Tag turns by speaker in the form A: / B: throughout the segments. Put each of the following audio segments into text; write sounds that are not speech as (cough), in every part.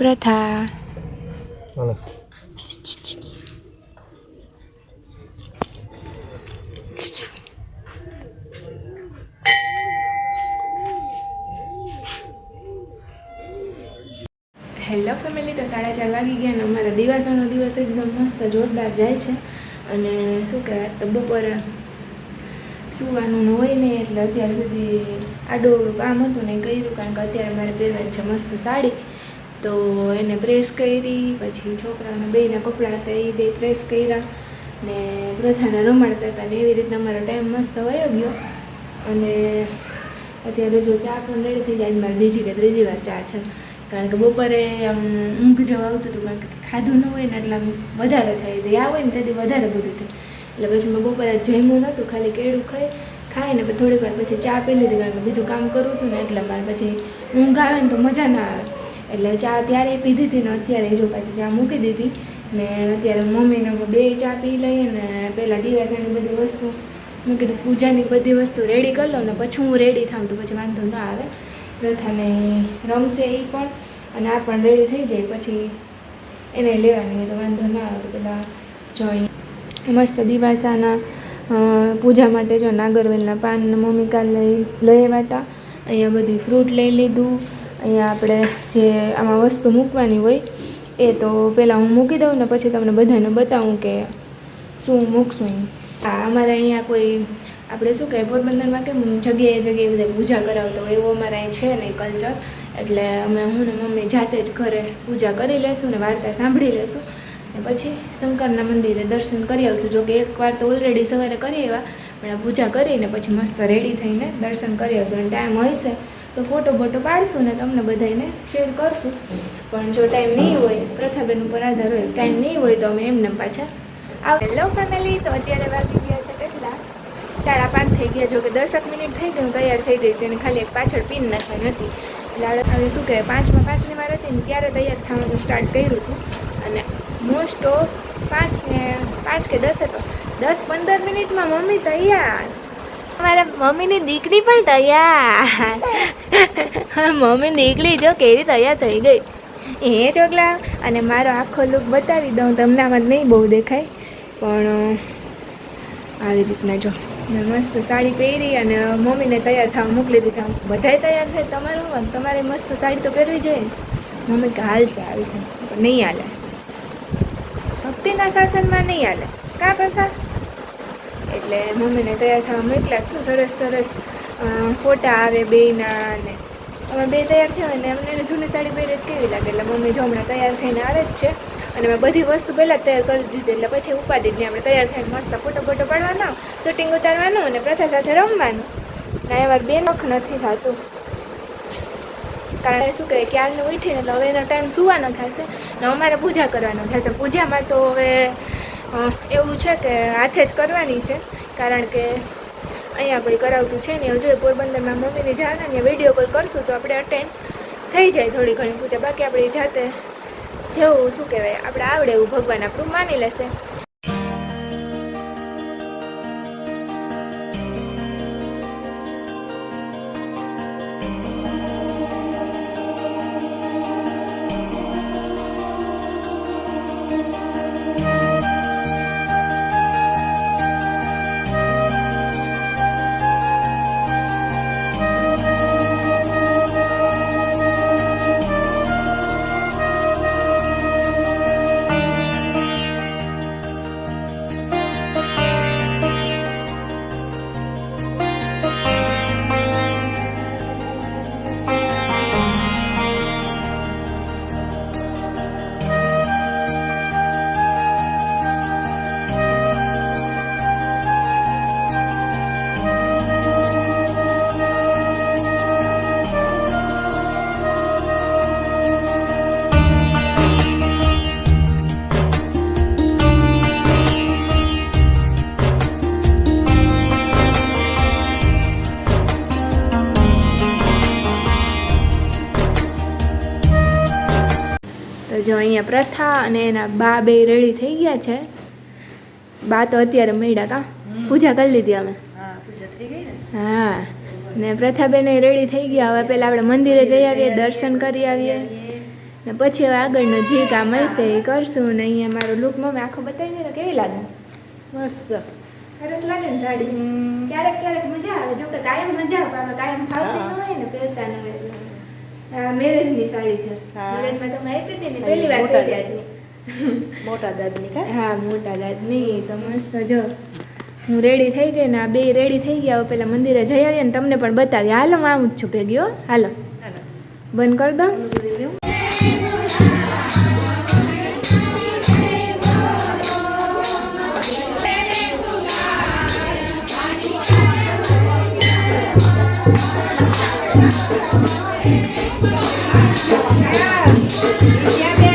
A: પ્રથા
B: હાલો
A: ફેમિલી તો સાડા ચાર વાગી ગયા અને અમારા દિવાસાનો દિવસ એકદમ મસ્ત જોરદાર જાય છે. અને શું કહેવાય તો બપોરે સુવાનું હોય ને એટલે અત્યાર સુધી આડોવડું કામ હતું ને કર્યું કારણ કે અત્યારે મારે પહેરવાની છે મસ્ત સાડી. તો એને પ્રેસ કરી, પછી છોકરાઓને બેયના કપડાં હતા એ બે પ્રેસ કર્યા ને પ્રથાને રમાડતા હતા ને એવી રીતના મારો ટાઈમ મસ્ત વયો ગયો. અને અત્યારે જો ચા પણ રેડી થઈ જાય મારે બીજી કે ત્રીજી વાર ચા છે. કારણ કે બપોરે, આમ, ઊંઘ જેવું આવતું હતું, કારણ કે ખાધું ન હોય ને એટલે આમ વધારે થાય. રહ્યા હોય ને તેથી વધારે બધું થાય. એટલે પછી મેં બપોરે જમ્યું નહોતું, ખાલી કેળું ખાઈ ખાઈ ને પછી થોડીક વાર પછી ચા પી લીધી, કારણ કે બીજું કામ કરવું હતું ને એટલે મારે પછી ઊંઘ આવે ને તો મજા ના આવે. એટલે ચા ત્યારે પીધી હતી ને અત્યારે જો પાછી ચા મૂકી દીધી ને અત્યારે મમ્મીને બે ચા પી લઈએ ને પહેલાં દિવાસાની બધી વસ્તુ મેં કીધું પૂજાની બધી વસ્તુ રેડી કરી લઉં ને પછી હું રેડી થાઉં તો પછી વાંધો ન આવે. પ્રથાને રમશે એ પણ અને આ પણ રેડી થઈ જાય પછી એને લેવાની હોય તો વાંધો ના આવે તો પેલા જોઈ. મસ્ત દિવાસાના પૂજા માટે જો નાગરવેલના પાન મમ્મી કાલ લઈ લઈ આવ્યા હતા. અહીંયા બધી ફ્રૂટ લઈ લીધું. અહીંયા આપણે જે આમાં વસ્તુ મૂકવાની હોય એ તો પહેલાં હું મૂકી દઉં ને પછી તમને બધાને બતાવું કે શું મૂકશું હા અમારે અહીંયા કોઈ, આપણે શું કહેવાય, પોરબંદરમાં કેમ જગ્યાએ જગ્યાએ બધા પૂજા કરાવતા હોય એવું અમારે અહીં છે નહીં કલ્ચર એટલે અમે હું ને મમ્મી જાતે જ ઘરે પૂજા કરી લેશું ને વાર્તા સાંભળી લેશું. ને પછી શંકરના મંદિરે દર્શન કરી આવશું. જોકે એકવાર તો ઓલરેડી સવારે કરી આવ્યા, પણ આ પૂજા કરીને પછી મસ્ત રેડી થઈને દર્શન કરી આવશું. અને ટાઈમ હશે તો ફોટો બોટો પાડશું ને તમને બધાને શેર કરશું. પણ જો ટાઈમ નહીં હોય, પ્રથાબેન ઉપર આધાર હોય ટાઈમ નહીં હોય તો અમે એમને પાછા આવ હેલો ફેમિલી તો અત્યારે વાગી ગયા છે કેટલા? સાડા પાંચ થઈ ગયા જો કે દસક મિનિટ થઈ ગયું, તૈયાર થઈ ગઈ, તેને ખાલી એક પાછળ પીન નાખવાની હતી. એટલે હવે શું કહેવાય, પાંચમાં પાંચની વાર હતી ને ત્યારે તૈયાર થવાનું સ્ટાર્ટ કર્યું હતું. અને મોસ્ટ ઓફ પાંચ ને પાંચ કે દસે તો દસ પંદર મિનિટમાં મમ્મી તૈયાર. મારા મમ્મીની દીકરી પણ તૈયાર. મમ્મી દીકરી જો કેવી તૈયાર થઈ ગઈ. એ ચોકલા, અને મારો આખો લુક બતાવી દઉં, તમને આમાં નહીં બહુ દેખાય. પણ, આવી રીતના જો. મેં મસ્ત સાડી પહેરી અને મમ્મીને તૈયાર થવા મોકલી દીધા. બધાય તૈયાર થાય તમારું તમારે મસ્ત સાડી તો પહેરવી જોઈએ. મમ્મી કે હાલશે આવી છે. નહીં હાલે. ભક્તિના શાસનમાં નહીં હાલે. કા પ્રથા? એટલે મમ્મીને તૈયાર થવા મોકલ્યા શું સરસ સરસ ફોટા આવે બેયના ને અમે બે તૈયાર થયા અને અમને જૂની સાડી પહેરી કેવી લાગે? એટલે મમ્મી જો હમણાં તૈયાર થઈને આવે જ છે. અને મેં બધી વસ્તુ પહેલાં તૈયાર કરી દીધી એટલે પછી ઉપાડી દીધી નહીં. આપણે તૈયાર થઈને મસ્ત ફોટો ફોટો પાડવાનો શૂટિંગ ઉતારવાનું અને પ્રથા સાથે રમવાનું. ના એવાર બે નખ નથી થતું. કારણ શું કહેવાય ક્યારનું ઉઠીને એટલે હવે એનો ટાઈમ સુવાનો થશે ને અમારે પૂજા કરવાનો થશે. પૂજામાં તો હવે એવું છે કે હાથે જ કરવાની છે, કારણ કે અહીંયા કોઈ કરાવતું છે નહીં. હજુ પોરબંદરમાં મમ્મીની જાણે ને વીડિયો કોલ કરશું તો આપણે અટેન્ડ થઈ જાય થોડી ઘણી પૂજા. બાકી આપણી જાતે જેવું, શું કહેવાય, આપણે આવડે એવું ભગવાન આપણું માની લેશે. જો અહીંયા પ્રથા અને એના બા બે રેડી થઈ ગયા છે. બા તો અત્યારે મળ્યા કા? પૂજા કરી લીધી અમે
C: હા ને?
A: પ્રથા બેન પ્રથાબેન રેડી થઈ ગયા. હવે પહેલાં આપણે મંદિરે જઈ આવીએ દર્શન કરી આવીએ. ને પછી હવે આગળનો જે કામ હશે એ કરશું. ને અહીંયા મારો લુક મમ્મી આખો બતાવી દે કેવી લાગે?
B: મસ્ત.
A: સરસ લાગે ને સાડી? ક્યારેક ક્યારેક મજા આવે. જો કે કાયમ મજા આવે કાયમ ફાવતી ન હોય ને પહેરતા ન હોય. મેરેજની સાડી છે.
B: હા.
A: મેરેજમાં તમે આપી હતી ને
B: હા,
A: પહેલી વાર
B: મોટા દાદની કા?
A: હા મોટા દાદની તો મસ્ત જો. હું રેડી થઈ ગઈ ને આ બે રેડી થઈ ગયા પેલા મંદિરે જઈ આવીએ ને તમને પણ બતાવી હાલો હું આમ જ છું ભેગ્યો હાલો. બંધ કરી દો. Mummy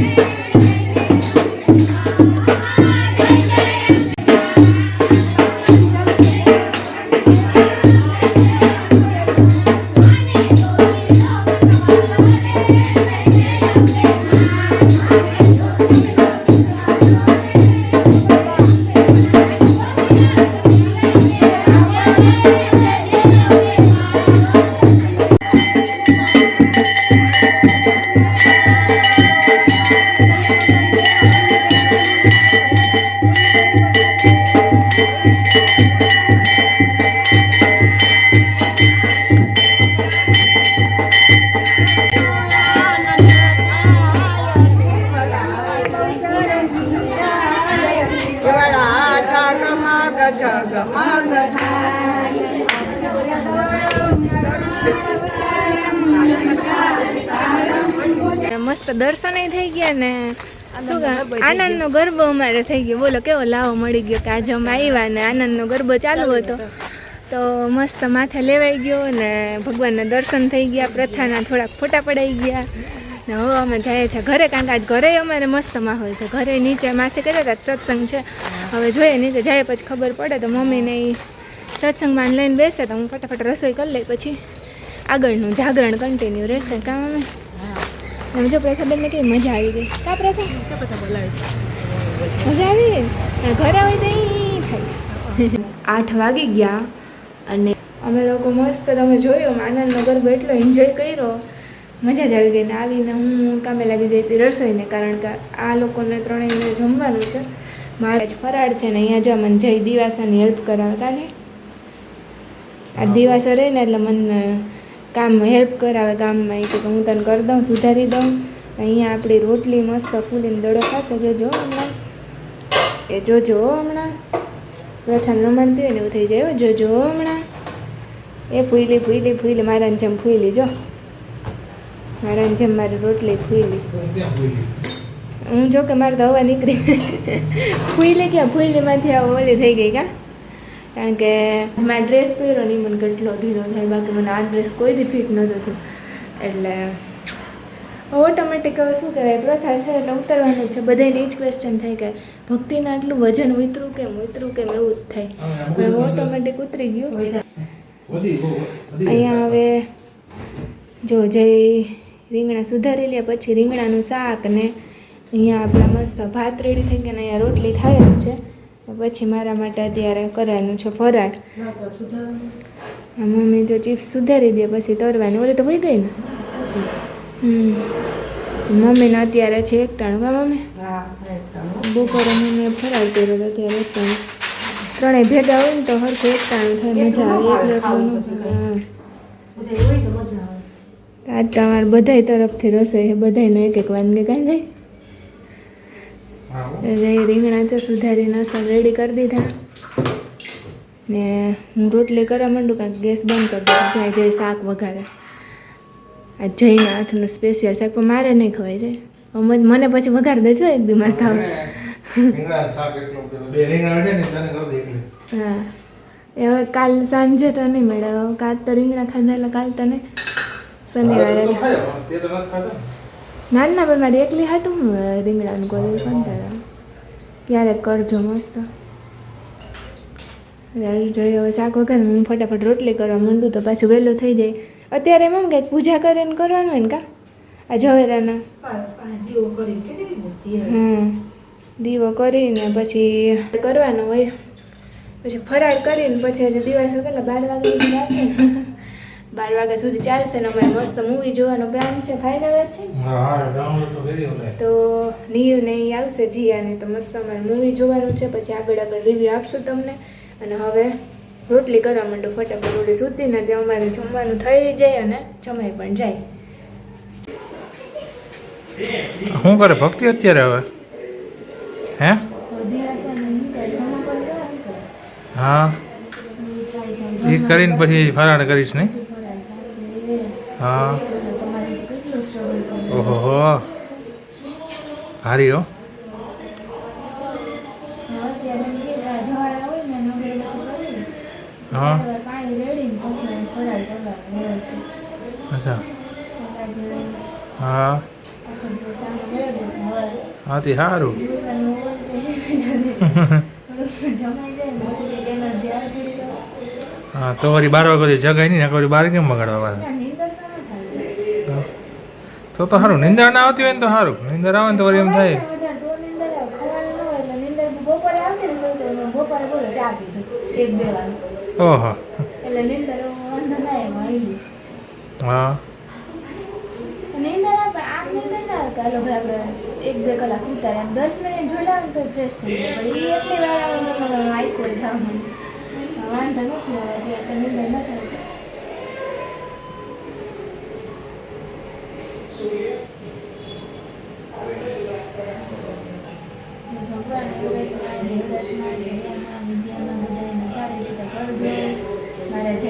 A: Thank you. થઈ ને શું આનંદનો ગરબો અમારે થઈ ગયો. બોલો કેવો લાવો મળી ગયો કે આજે અમે આવ્યા ને આનંદનો ગરબો ચાલુ હતો. તો મસ્ત માથે લેવાઈ ગયો ને ભગવાનના દર્શન થઈ ગયા પ્રથાના થોડાક ફોટા પડાઈ ગયા. ને હવે અમે જઈએ છીએ ઘરે કારણ કે આજ ઘરે અમારે મસ્ત માહોલ છે. ઘરે નીચે માસી કર્યા હતા સત્સંગ છે. હવે જોઈએ નીચે જાય પછી ખબર પડે તો મમ્મીને એ સત્સંગમાં લઈને બેસે તો હું ફટાફટ રસોઈ કરી લઈ પછી આગળનું જાગરણ કન્ટિન્યુ રહેશે કામ. તમે જો પ્રથાબેનને કેવી મજા આવી ગઈ. કા પ્રથા? મજા આવી ગઈ? ઘરે હોય નહીં થાય. આઠ વાગી ગયા અને અમે લોકો મસ્ત તમે જોયો આનંદનો ગરબો એટલો એન્જોય કર્યો. મજા જ આવી ગઈ ને આવીને હું કામે લાગી ગઈ હતી રસોઈને કારણ કે આ લોકોને ત્રણેયને જમવાનું છે. મારે જ ફરાળ છે ને અહીંયા જો મને જઈ દિવાસાની હેલ્પ કરાવે. કાને આ દિવાસો રહે ને એટલે મને કામ હેલ્પ કરાવે કામમાં એ કે હું તને કરી દઉં, સુધારી દઉં. અહીંયા આપણી રોટલી મસ્ત ફૂલીને દડો ખાશે. જોજો હમણાં. એ જોજો જો હમણાં. પ્રથમ નમણતી હોય ને એવું થઈ જાય જો જોજો હમણાં. એ ફૂલી ફૂલી ફૂલી. મારાને જેમ ફૂલી, જો. મારાને જેમ મારી રોટલી ફૂલી. હું જો કે મારે તો હવા નીકળી. (laughs) ફૂલી ક્યાં? ફૂલીમાંથી આવો ઓલી થઈ ગઈ કા? કારણ કે મારા ડ્રેસ પહેર્યો નહીં મને કેટલો ઢીલો થાય બાકી મને આ ડ્રેસ કોઈ દી ફિટ નહોતો થયો. એટલે ઓટોમેટિક હવે શું કહેવાય પ્રથા છે એટલે ઉતરવાનું જ છે. બધાને એ જ ક્વેશ્ચન થાય કે ભક્તિના આટલું વજન ઉતરું કેમ ઉતરું કેમ એવું જ થાય. હવે ઓટોમેટિક ઉતરી ગયું. અહીંયા હવે જો જય રીંગણા સુધારી લે પછી રીંગણાનું શાક ને અહીંયા આપણા મસ્ત ભાત રેડી થઈ ગયા અહીંયા રોટલી થાય જ છે. પછી મારા માટે અત્યારે કરવાનું છે ફરાળ. મમ્મી જો ચિપ્સ સુધારી દે પછી તરવાની. ઓલી તો વહી ગઈ ને? હમ. મમ્મીને અત્યારે છે એકટાણું કા મમ્મી? બપોરે મમ્મીએ ફરાળ કર્યો તો અત્યારે એકટાણું. ત્રણેય ભેગા હોય ને તો હરખું એકટાણું થાય મજા આવે. એકલો એકલો હા. આજ તમારે બધાય તરફથી રસોઈ હે બધાયનો એક એક વાનગી કાંઈ જાય. રીંગણા તો સુધારીને અસલ રેડી કરી દીધા. ને હું રોટલી કરવા માંડું કાંઈક ગેસ બંધ કરી દઉં. જ્યાં જઈ શાક વઘારે. આ જઈને હાથનું સ્પેશિયલ શાક પણ મારે નહીં ખવાય જાય હવે મને- પછી વઘાર દેજો એક દી મારે ખાવ. હા. એ હવે કાલ સાંજે તો નહીં મળે. હવે કાલ તો રીંગણા ખાધા એટલે કાલ તો નહીં. શનિવારે. ના ના પણ મારી એકલી હાટું રીંગણાનું કોઈ કંટાળા ક્યારેક કરજો મસ્ત. જોઈએ હવે શાક વગર હું ફટાફટ રોટલી કરવા માંડું તો પાછું વહેલું થઈ જાય. અત્યારે એમ કંઈક પૂજા કરીને કરવાનું હોય ને કા? આ ઝવેરાના હા દીવો કરીને પછી કરવાનો હોય. પછી ફરાળ કરીને પછી હજી દિવાળી કેટલા બાર વાગે બાર વાગ્યા સુધી ચાલશે ને અમારે મસ્ત મૂવી જોવાનો પ્લાન છે. ફાઇનલ જ છે? તો નીવ ને એ આવશે જીયાને તો મસ્ત અમારે મૂવી જોવાનું છે. પછી આગળ આગળ રિવ્યૂ આપશું તમને. અને હવે રોટલી કરવા માંડો ફટાફટ રોટલી સૂતી ને ત્યાં અમારે જમવાનું થઈ જાય અને જમાઈ પણ જાય.
C: શું કરે ભક્તિ અત્યારે હવે? હે? હા એ કરીને પછી ફરાણ કરીશ નહીં. હા. ઓહો હારી, હો
A: હા.
C: અચ્છા હા હા, તે સારું. હા, તો વળી બાર વાગે જગાય નહીં ને વળી બાર કેમ બગાડવા વાળા
A: ના, નીંદર તો ન થાય.
C: તો તો સારું નિંદર ના આવતી હોય ને તો સારું નિંદર આવે ને તો વળી એમ થાય. ઓહો. હા.
A: એક બે કલાક ઉતારે દસ મિનિટ જોડાવે તો ફ્રેશ થઈ જાય. પણ એ એટલી વાર આવે તો મને આઈકોલ થવાનું વાંધો નથી આવે એટલે આપણે નીંદર ન થાય ભગવાન જીવરતમાં જયામાં વિજયામાં બધાને સારી રીતે કરજો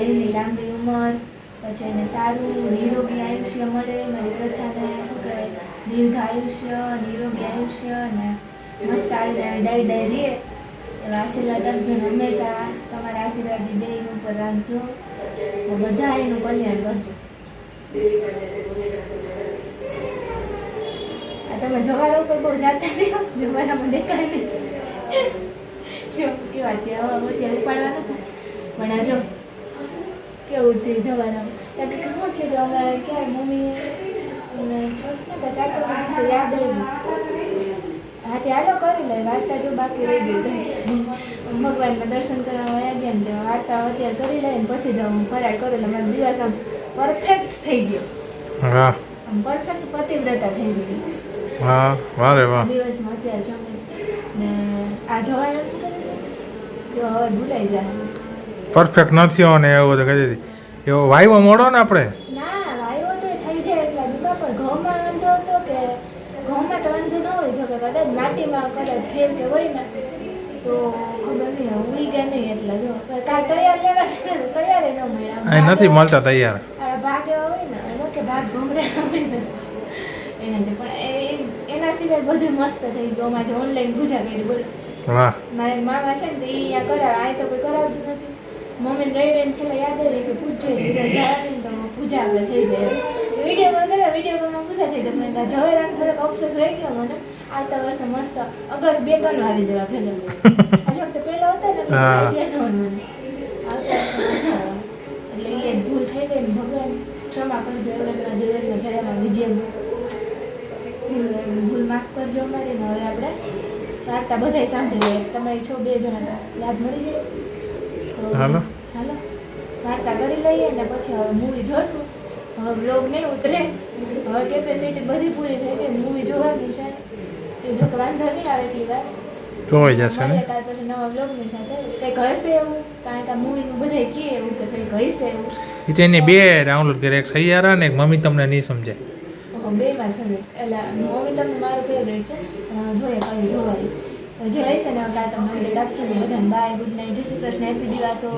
A: મારા જયની લાંબી ઉંમર, પછી એને સારું નિરોગી આયુષ્ય મળે, મારી પ્રથાને શું કહેવાય, દીર્ઘ આયુષ્ય, નિરોગી આયુષ્ય અને મસ્ત આવીને ડાય ડાય રે, એવા આશીર્વાદ આપજો હંમેશા. તમારા આશીર્વાદ બે ઉપર રાખજો. બધા એનું કલ્યાણ કરજો. તમે જવારા ઉપર બહુ જાતા નહીં જવારામાં દેખાય નહીં. જો કેવા ત્યાં અત્યારે ઉપાડવા નથી પણ આ જો કેવું થયું જવાના. કારણ કે શું થયું કે અમે ક્યાં મમ્મી અને છોટ દિવસે યાદ આવ્યું. હા તે હાલો કરી લે વાર્તા જો બાકી રહી ગઈ તો ભગવાનના દર્શન કરવા આવ્યા ગયા ને વાર્તા અત્યારે કરી લઈને પછી જાઉં. હું ફરાળ કરું એટલે મારો દિવસ આમ પરફેક્ટ થઈ ગયો.
C: હા
A: આમ પરફેક્ટ પતિવ્રતા થઈ ગઈ.
C: હા વાહ
A: દિવસમાં અત્યારે જમીશ ને આ જવાનું જો હવે ભૂલાઈ જાય.
C: પરફેક્ટ નથી થયો ને એવું બધું કહી દીધી. એવો વાયવો મોડો ને આપણે?
A: ના વાયવો તો થઈ જાય એટલા દીપા પણ ઘઉંમાં વાંધો હતો કે ઘઉંમાં તો વાંધો ન હોય જો કે કદાચ માટીમાં કદાચ ફેર કે હોય ને તો ખબર નહીં ઉઈ ગયા નહીં એટલે જો. પણ તૈયાર લેવા તૈયાર ન મળ્યા.
C: અહીં નથી મળતા તૈયાર.
A: ભાગ એવા હોય ને એનો કે ભાગ ભમરેલા હોય ને એના જે પણ એ એના સિવાય બધું મસ્ત થઈ ગયું. અમારે ઓનલાઈન પૂજા કરી બોલ.
C: વાહ.
A: મારા મામા છે ને એ અહીંયા કરાવે આ તો કોઈ કરાવતું નથી. મમ્મીને રહી રહીને છેલ્લે યાદ રહી કે પૂછજો ધીરે જવાની ને તો પૂજા આપણે થઈ જાય વીડિયો કોલ કર્યા વીડિયો કોલમાં પૂજા થઈ જાય પણ ઝવેરાને થોડોક અફસોસ રહી ગયો મને. આવતા વર્ષે મસ્ત અગર બે ત્રણ વાવી દેવા ફેલો જો વખતે પહેલો હતો ને મને. એટલે એ ભૂલ થઈ ગઈ ને ભગવાન ક્ષમા કરજો એવડેના જીવનમાં જયામાં વિજય ભૂલ માફ કરજો મારી ને હવે આપણે વાર્તા બધાય સાંભળી લઈએ તમે છો બે જણા લાભ મળી જાય.
C: હાલો.
A: હાલો. વાર્તા કરી લઈએ ને પછી હવે મૂવી જોશું. હવે બ્લોગ નહીં ઉતરે. હવે કેપેસિટી બધી પૂરી થઈ ગઈ. મૂવી જોવાનું છે. એ જો વાંધો નહીં આવે એટલી વાર.
C: જોવાઈ જશે ને?
A: કાલ પછી નવા વ્લોગની સાથે. કંઈક હશે એવું? કારણ કે મૂવીનું બધાય કહે એવું કે કંઈક હશે એવું.
C: એ તો બે ડાઉનલોડ કરે. એક સૈયારા ને એક મમ્મી તમને નહીં સમજે.
A: બે વાર ફેવરેટ એટલે મમ્મી તમને મારું ફેવરેટ છે. જોઈએ કઈ જોવાય. જે હશે ને કાલ તમને અપડેટ આપશે. ને બધાને બાય ગુડ નાઇટ જય શ્રી કૃષ્ણ. હેપી દિવાસો.